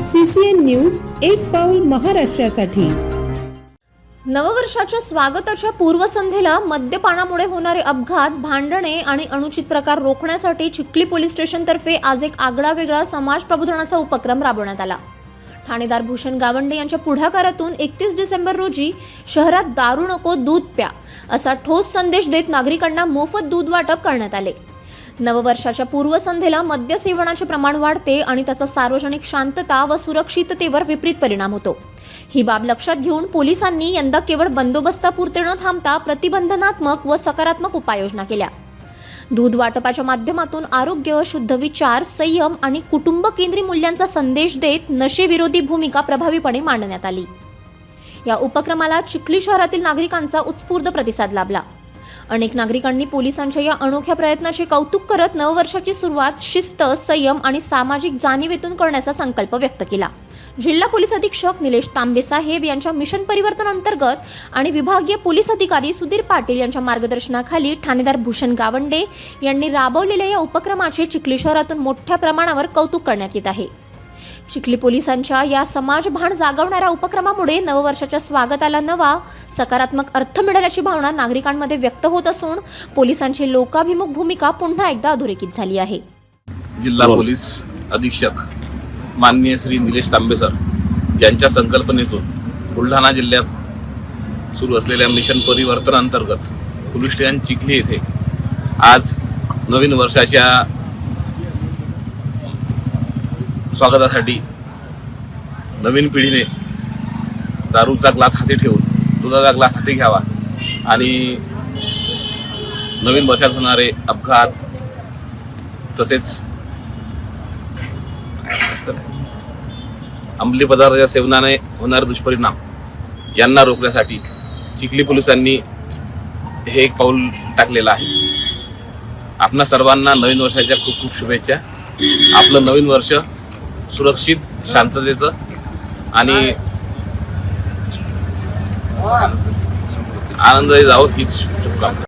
CCN news एक पाऊल महाराष्ट्रासाठी. नववर्षाच्या स्वागताच्या पूर्वसंध्येला मद्यपानामुळे होणारे अपघात भांडणे आणि अनुचित प्रकार रोखण्यासाठी चिखली पोलीस स्टेशनतर्फे आज एक आगळा वेगळा समाज प्रबोधनाचा उपक्रम राबवण्यात आला. ठाणेदार भूषण गावंडे यांच्या पुढाकारातून एकतीस डिसेंबर रोजी शहरात दारू नको दूध प्या असा ठोस संदेश देत नागरिकांना मोफत दूध वाटप करण्यात आले. नववर्षाच्या पूर्वसंध्येला मद्यसेवनाचे प्रमाण वाढते आणि त्याचा सार्वजनिक शांतता व सुरक्षिततेवर विपरीत परिणाम होतो. ही बाब लक्षात घेऊन पोलिसांनी यंदा केवळ बंदोबस्तापुरते न थांबता प्रतिबंधनात्मक व सकारात्मक उपाययोजना केल्या. दूध वाटपाच्या माध्यमातून आरोग्य शुद्ध विचार संयम आणि कुटुंब केंद्री मूल्यांचा संदेश देत नशेविरोधी भूमिका प्रभावीपणे मांडण्यात आली. या उपक्रमाला चिखली शहरातील नागरिकांचा उत्स्फूर्त प्रतिसाद लाभला. अनेक नागरिकांनी पोलिसांच्या या अनोख्या प्रयत्नाचे कौतुक करत नववर्षाची सुरुवात शिस्त संयम आणि सामाजिक जाणीवेतून करण्याचा संकल्प व्यक्त केला. जिल्हा पोलीस अधीक्षक निलेश तांबे साहेब यांच्या मिशन परिवर्तन अंतर्गत आणि विभागीय पोलीस अधिकारी सुधीर पाटील यांच्या मार्गदर्शनाखाली ठाणेदार भूषण गावंडे यांनी राबवलेल्या या उपक्रमाचे चिखली शहरातून मोठ्या प्रमाणावर कौतुक करण्यात येत आहे. चिखली पोलिसांच्या या समाजभान जागवणाऱ्या उपक्रमामुळे नववर्षाच्या स्वागताला नवा सकारात्मक अर्थ मिळाल्याची भावना नागरिकांमध्ये व्यक्त होत असून पोलिसांची लोकाभिमुख भूमिका पुन्हा एकदा अधोरेखित झाली आहे. जिल्हा पोलीस अधीक्षक माननीय श्री निलेश तांबे सर यांच्या संकल्पनेतून बुलढाणा जिल्ह्यात सुरू असलेल्या मिशन परिवर्तन अंतर्गत पोलीस स्टेशन चिखली येथे आज नवीन वर्षाच्या स्वागतासाठी नवीन पिढीने दारूचा ग्लास हाती ठेवून दुधाचा ग्लास हाती घ्यावा आणि नवीन वर्षात होणारे अपघात तसेच अंमली पदार्थाच्या सेवनाने होणारे दुष्परिणाम यांना रोखण्यासाठी चिखली पोलिसांनी हे एक पाऊल टाकलेलं आहे. आपणा सर्वांना नवीन वर्षाच्या खूप खूप शुभेच्छा. आपलं नवीन वर्ष सुरक्षित शांततेचं आणि आनंदाने जावं हीच शुभकामना.